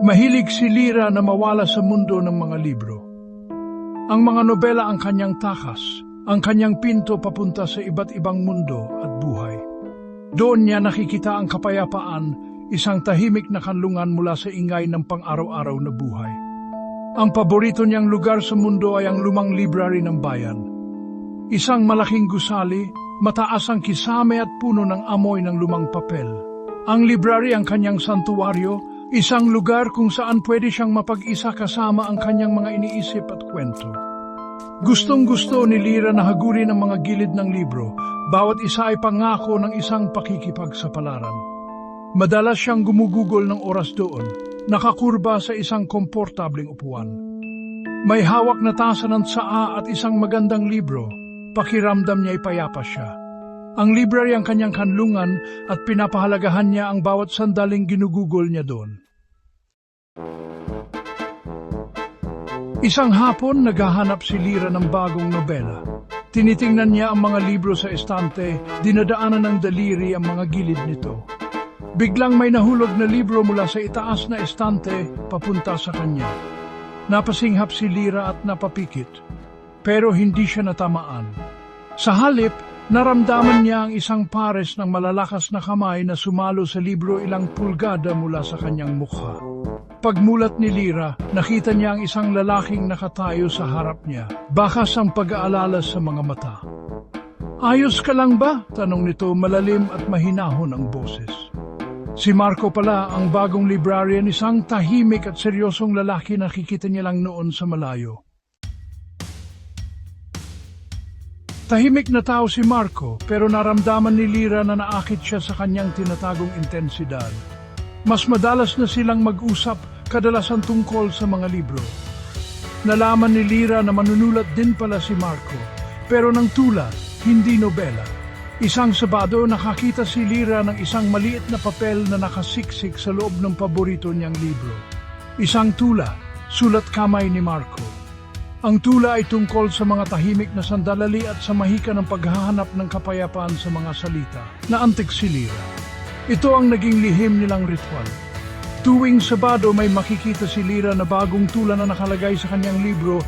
Mahilig si Lira na mawala sa mundo ng mga libro. Ang mga nobela ang kanyang takas, ang kanyang pinto papunta sa iba't ibang mundo at buhay. Doon niya nakikita ang kapayapaan, isang tahimik na kanlungan mula sa ingay ng pang-araw-araw na buhay. Ang paborito niyang lugar sa mundo ay ang lumang library ng bayan. Isang malaking gusali, mataas ang kisame at puno ng amoy ng lumang papel. Ang library ang kanyang santuwaryo, isang lugar kung saan pwede siyang mapag-isa kasama ang kanyang mga iniisip at kwento. Gustong gusto ni Lira na hagurin ang mga gilid ng libro, bawat isa ay pangako ng isang pakikipagsapalaran. Madalas siyang gumugugol ng oras doon, nakakurba sa isang komportabling upuan. May hawak na tasa ng tsaa at isang magandang libro, pakiramdam niya ay payapa siya. Ang library ang kanyang kanlungan at pinapahalagahan niya ang bawat sandaling ginugugol niya doon. Isang hapon, naghahanap si Lira ng bagong nobela. Tinitingnan niya ang mga libro sa estante, dinadaanan ng daliri ang mga gilid nito. Biglang may nahulog na libro mula sa itaas na estante papunta sa kanya. Napasinghap si Lira at napapikit, pero hindi siya natamaan. Sa halip, naramdaman niya ang isang pares ng malalakas na kamay na sumalo sa libro ilang pulgada mula sa kanyang mukha. Pagmulat ni Lira, nakita niya ang isang lalaking nakatayo sa harap niya, bakas ang pag-aalala sa mga mata. Ayos ka lang ba? Tanong nito malalim at mahinahon ang boses. Si Marco pala ang bagong librarian, isang tahimik at seryosong lalaki na nakikita niya lang noon sa malayo. Tahimik na tao si Marco pero naramdaman ni Lira na naakit siya sa kanyang tinatagong intensidad. Mas madalas na silang mag-usap kadalasan tungkol sa mga libro. Nalaman ni Lira na manunulat din pala si Marco pero ng tula, hindi nobela. Isang Sabado nakakita si Lira ng isang maliit na papel na nakasiksik sa loob ng paborito niyang libro. Isang tula, sulat kamay ni Marco. Ang tula ay tungkol sa mga tahimik na sandalali at sa mahika ng paghahanap ng kapayapaan sa mga salita na antik si Lira. Ito ang naging lihim nilang ritual. Tuwing Sabado may makikita si Lira na bagong tula na nakalagay sa kanyang libro,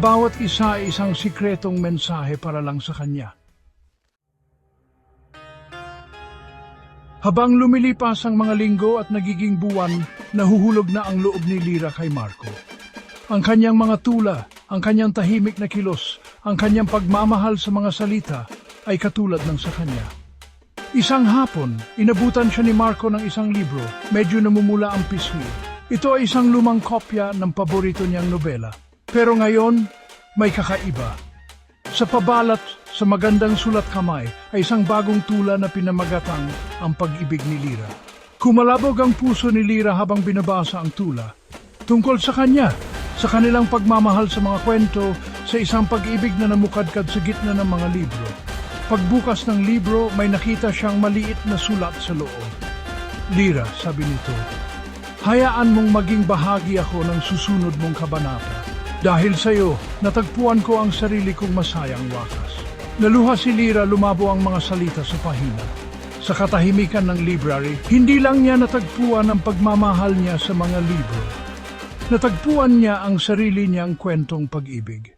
bawat isa ay isang sikretong mensahe para lang sa kanya. Habang lumilipas ang mga linggo at nagiging buwan, nahuhulog na ang loob ni Lira kay Marco. Ang kanyang mga tula, ang kanyang tahimik na kilos, ang kanyang pagmamahal sa mga salita ay katulad ng sa kanya. Isang hapon, inabutan siya ni Marco ng isang libro, medyo namumula ang pisngi. Ito ay isang lumang kopya ng paborito niyang nobela. Pero ngayon, may kakaiba. Sa pabalat, sa magandang sulat kamay, ay isang bagong tula na pinamagatang ang pag-ibig ni Lira. Kumalabog ang puso ni Lira habang binabasa ang tula. Tungkol sa kanya, sa kanilang pagmamahal sa mga kwento, sa isang pag-ibig na namukadkad sa gitna ng mga libro. Pagbukas ng libro, may nakita siyang maliit na sulat sa loob. Lira, sabi nito, hayaan mong maging bahagi ako ng susunod mong kabanata. Dahil sa iyo, natagpuan ko ang sarili kong masayang wakas. Naluha si Lira lumabo ang mga salita sa pahina. Sa katahimikan ng library, hindi lang niya natagpuan ang pagmamahal niya sa mga libro. Natagpuan niya ang sarili niyang kwentong pag-ibig.